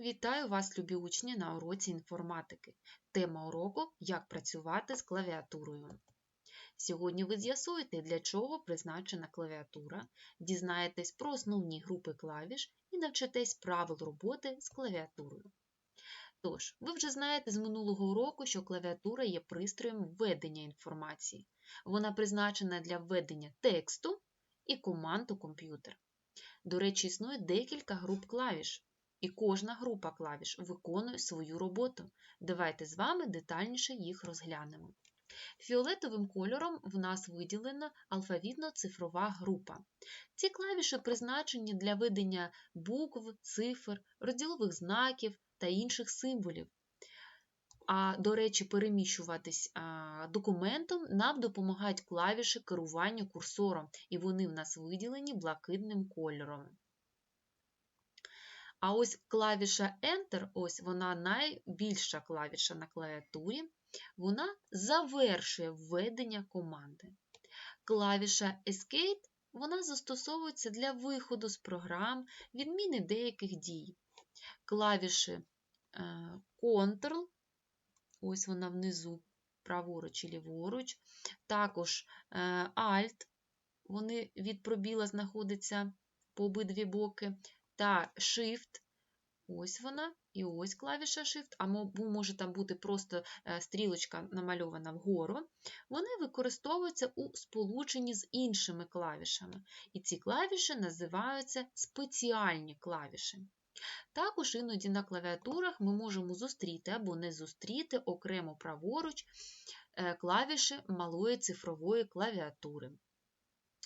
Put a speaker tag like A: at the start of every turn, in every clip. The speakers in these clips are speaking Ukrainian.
A: Вітаю вас, любі учні, на уроці інформатики. Тема уроку Як працювати з клавіатурою. Сьогодні ви з'ясуєте, для чого призначена клавіатура, дізнаєтесь про основні групи клавіш і навчитесь правил роботи з клавіатурою. Тож, ви вже знаєте з минулого уроку, що клавіатура є пристроєм введення інформації. Вона призначена для введення тексту і команд у комп'ютер. До речі, існує декілька груп клавіш. І кожна група клавіш виконує свою роботу. Давайте з вами детальніше їх розглянемо. Фіолетовим кольором в нас виділена алфавітно-цифрова група. Ці клавіші призначені для видання букв, цифр, розділових знаків та інших символів. А, до речі, переміщуватись а, документом нам допомагають клавіші керування курсором, і вони в нас виділені блакитним кольором. А ось клавіша Enter, ось вона найбільша клавіша на клавіатурі, вона завершує введення команди. Клавіша Escape вона застосовується для виходу з програм, відміни деяких дій. Клавіші Ctrl, ось вона внизу, праворуч і ліворуч, також Alt, вони від пробіла знаходяться по обидві боки та Shift. Ось вона, і ось клавіша Shift, або може там бути просто е, стрілочка намальована вгору. Вони використовуються у сполученні з іншими клавішами. І ці клавіші називаються спеціальні клавіші. Також іноді на клавіатурах ми можемо зустріти або не зустріти окремо праворуч е, клавіші малої цифрової клавіатури.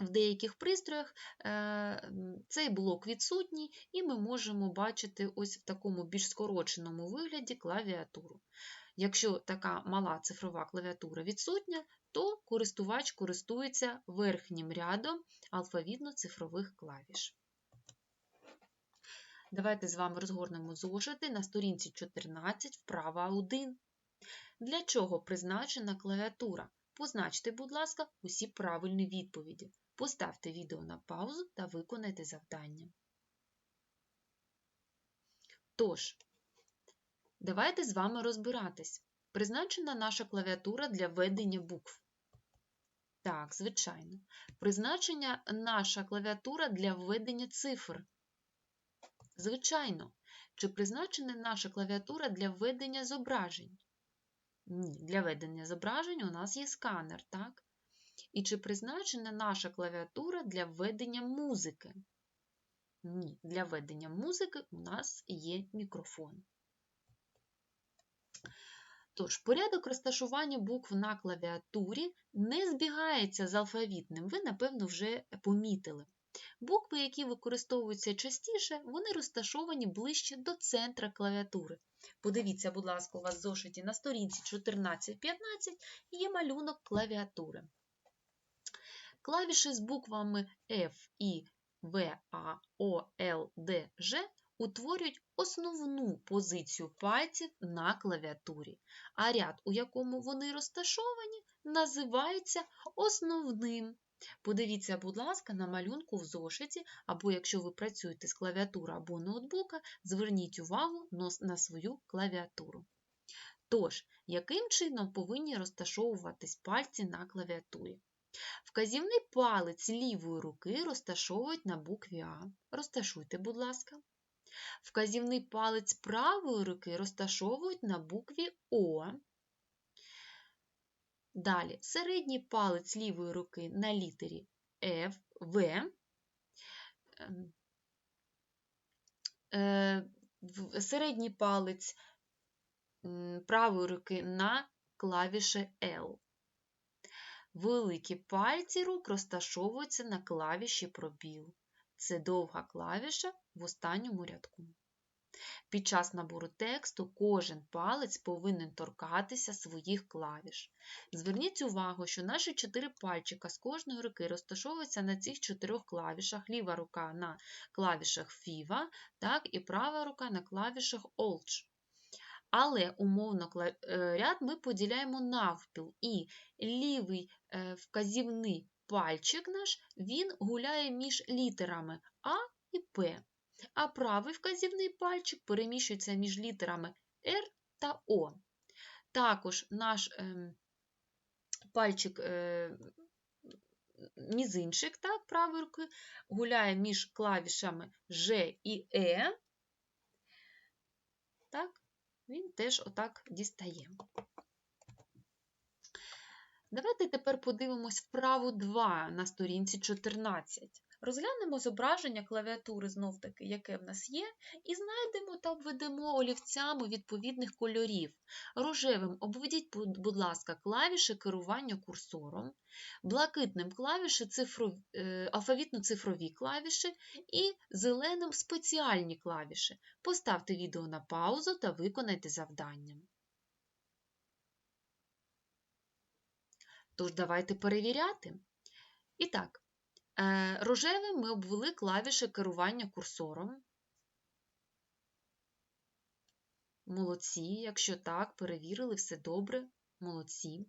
A: В деяких пристроях е, цей блок відсутній, і ми можемо бачити ось в такому більш скороченому вигляді клавіатуру. Якщо така мала цифрова клавіатура відсутня, то користувач користується верхнім рядом алфавітно-цифрових клавіш. Давайте з вами розгорнемо зошити на сторінці 14 вправа 1. Для чого призначена клавіатура? Позначте, будь ласка, усі правильні відповіді. Поставте відео на паузу та виконайте завдання. Тож, давайте з вами розбиратись. Призначена наша клавіатура для введення букв. Так, звичайно. Призначення наша клавіатура для введення цифр. Звичайно. Чи призначена наша клавіатура для введення зображень? Ні, для введення зображень у нас є сканер, так? І чи призначена наша клавіатура для введення музики? Ні, для введення музики у нас є мікрофон. Тож, порядок розташування букв на клавіатурі не збігається з алфавітним, ви, напевно, вже помітили. Букви, які використовуються частіше, вони розташовані ближче до центра клавіатури. Подивіться, будь ласка, у вас в зошиті на сторінці 14-15 є малюнок клавіатури. Клавіші з буквами F, I, V, A, O, L, D, G утворюють основну позицію пальців на клавіатурі, а ряд, у якому вони розташовані, називається основним. Подивіться, будь ласка, на малюнку в зошиті, або якщо ви працюєте з клавіатури або ноутбука, зверніть увагу на свою клавіатуру. Тож, яким чином повинні розташовуватись пальці на клавіатурі? Вказівний палець лівої руки розташовують на букві А. Розташуйте, будь ласка. Вказівний палець правої руки розташовують на букві О. Далі середній палець лівої руки на літері F, В. Е, середній палець правої руки на клавіші L. Великі пальці рук розташовуються на клавіші пробіл. Це довга клавіша в останньому рядку. Під час набору тексту кожен палець повинен торкатися своїх клавіш. Зверніть увагу, що наші чотири пальчика з кожної руки розташовуються на цих чотирьох клавішах, ліва рука на клавішах FIVA, так, і права рука на клавішах OLCH. Але умовно е, ряд ми поділяємо навпіл, і лівий е, вказівний пальчик наш він гуляє між літерами А і П. а правий вказівний пальчик переміщується між літерами R та O. Також наш ем, пальчик е, мізинчик так, правої руки гуляє між клавішами G і E. Так, він теж отак дістає. Давайте тепер подивимось вправу 2 на сторінці 14. Розглянемо зображення клавіатури знов-таки, яке в нас є, і знайдемо та обведемо олівцями відповідних кольорів. Рожевим обведіть, будь ласка, клавіші керування курсором, блакитним клавіші цифров... е, алфавітно-цифрові клавіші і зеленим спеціальні клавіші. Поставте відео на паузу та виконайте завдання. Тож давайте перевіряти. І так, рожевим ми обвели клавіші керування курсором. Молодці, якщо так, перевірили, все добре, молодці.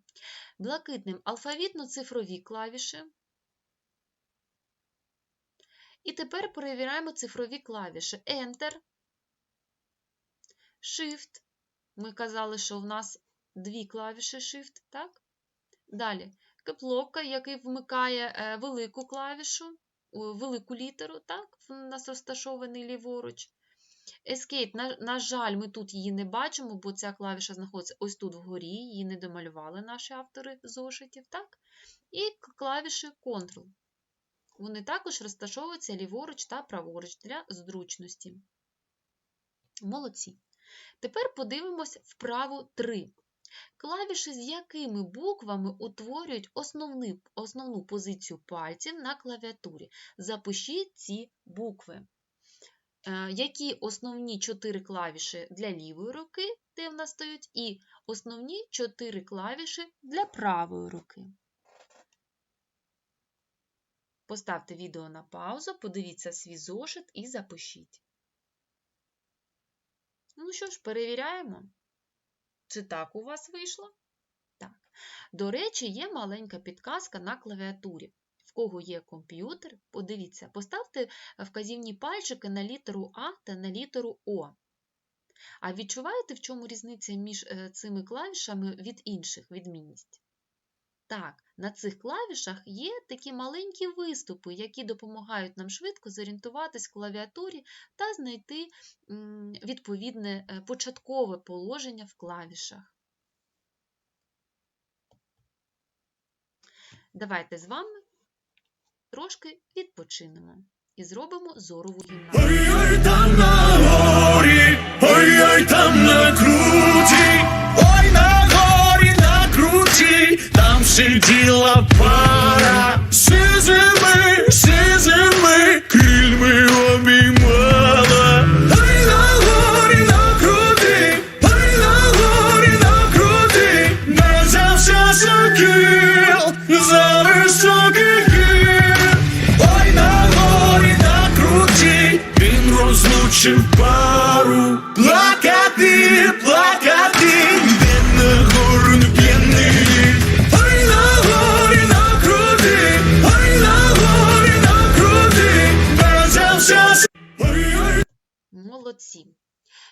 A: Блакитним алфавітно-цифрові клавіші. І тепер перевіряємо цифрові клавіші Enter, Shift. Ми казали, що в нас дві клавіші Shift, так? Далі кеплока, який вмикає е, велику клавішу, велику літеру, так, в нас розташований ліворуч. Escape, на, на жаль, ми тут її не бачимо, бо ця клавіша знаходиться ось тут вгорі, її не домалювали наші автори зошитів, так? І клавіші Ctrl. Вони також розташовуються ліворуч та праворуч для зручності. Молодці. Тепер подивимось вправу 3. Клавіші, з якими буквами утворюють основни, основну позицію пальців на клавіатурі. Запишіть ці букви. Е, Які основні чотири клавіші для лівої руки, де в нас стоять, і основні чотири клавіші для правої руки. Поставте відео на паузу, подивіться свій зошит і запишіть. Ну що ж, перевіряємо. Чи так у вас вийшло? Так. До речі, є маленька підказка на клавіатурі. В кого є комп'ютер, подивіться, поставте вказівні пальчики на літеру А та на літеру О. А відчуваєте, в чому різниця між е, цими клавішами від інших відмінність? Так, на цих клавішах є такі маленькі виступи, які допомагають нам швидко зорієнтуватись в клавіатурі та знайти відповідне е, початкове положення в клавішах. Давайте з вами трошки відпочинемо і зробимо зорову гімнастику.
B: Ой-ой там на горі, ой-ой там на круті, сиділа пара, сизими,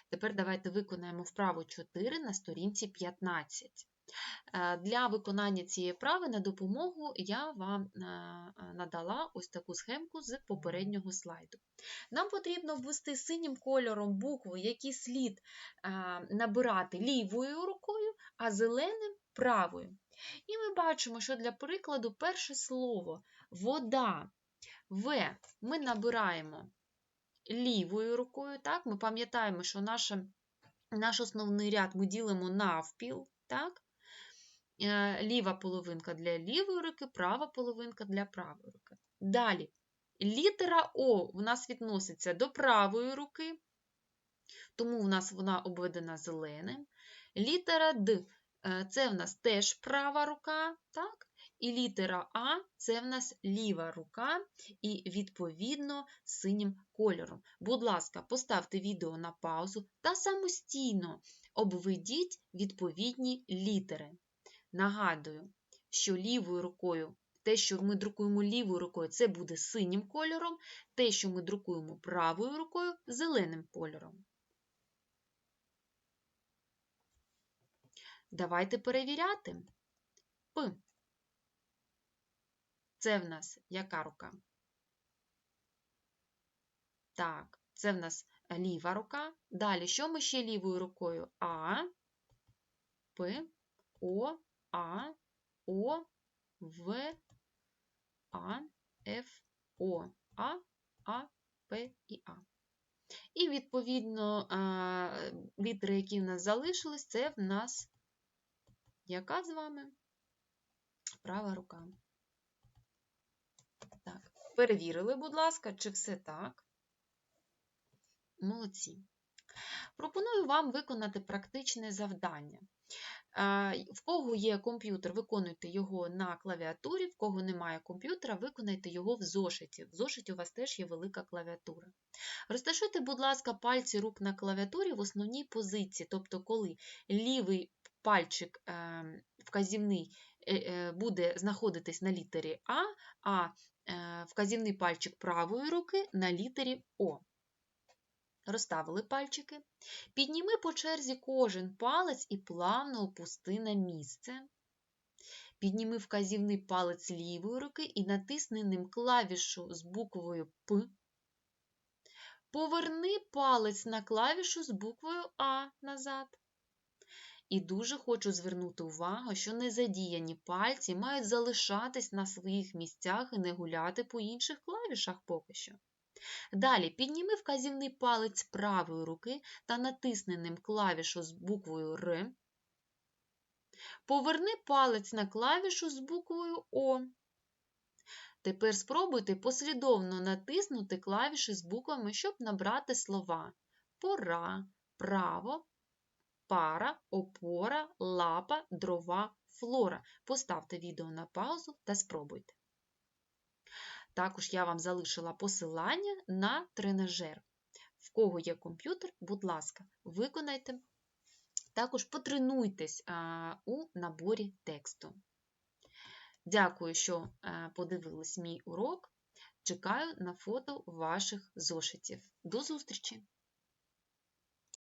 A: Тепер давайте виконаємо вправу 4 на сторінці 15. Е, Для виконання цієї вправи на допомогу я вам е, надала ось таку схемку з попереднього слайду. Нам потрібно ввести синім кольором букви, які слід е, набирати лівою рукою, а зеленим правою. І ми бачимо, що для прикладу перше слово вода В ми набираємо лівою рукою. Так? Ми пам'ятаємо, що наша, наш основний ряд ми ділимо навпіл. Так? Е, Ліва половинка для лівої руки, права половинка для правої руки. Далі. Літера О в нас відноситься до правої руки, тому в нас вона обведена зеленим. Літера Д е, це в нас теж права рука, так? І літера А це в нас ліва рука, і відповідно синім кольором. Будь ласка, поставте відео на паузу та самостійно обведіть відповідні літери. Нагадую, що лівою рукою Те, що ми друкуємо лівою рукою, це буде синім кольором, те, що ми друкуємо правою рукою, зеленим кольором. Давайте перевіряти. П. Це в нас яка рука? Так, це в нас ліва рука. Далі, що ми ще лівою рукою? А, П, О, А, О, В, А, Ф, О, А, А, П і А. І, відповідно, літери, які в нас залишились, це в нас яка з вами? Права рука. Перевірили, будь ласка, чи все так. Молодці. Пропоную вам виконати практичне завдання. Е, В кого є комп'ютер, виконуйте його на клавіатурі, в кого немає комп'ютера, виконайте його в зошиті. В зошиті у вас теж є велика клавіатура. Розташуйте, будь ласка, пальці рук на клавіатурі в основній позиції, тобто, коли лівий пальчик е, вказівний е, е, буде знаходитись на літері А, а вказівний пальчик правої руки на літері О. Розставили пальчики. Підніми по черзі кожен палець і плавно опусти на місце. Підніми вказівний палець лівої руки і натисни ним клавішу з буквою П. Поверни палець на клавішу з буквою А назад. І дуже хочу звернути увагу, що незадіяні пальці мають залишатись на своїх місцях і не гуляти по інших клавішах поки що. Далі підніми вказівний палець правої руки та натисни ним клавішу з буквою Р. Поверни палець на клавішу з буквою О. Тепер спробуйте послідовно натиснути клавіші з буквами, щоб набрати слова пора, право, пара, опора, лапа, дрова, флора. Поставте відео на паузу та спробуйте. Також я вам залишила посилання на тренажер. В кого є комп'ютер, будь ласка, виконайте. Також потренуйтесь у наборі тексту. Дякую, що подивились мій урок. Чекаю на фото ваших зошитів. До зустрічі!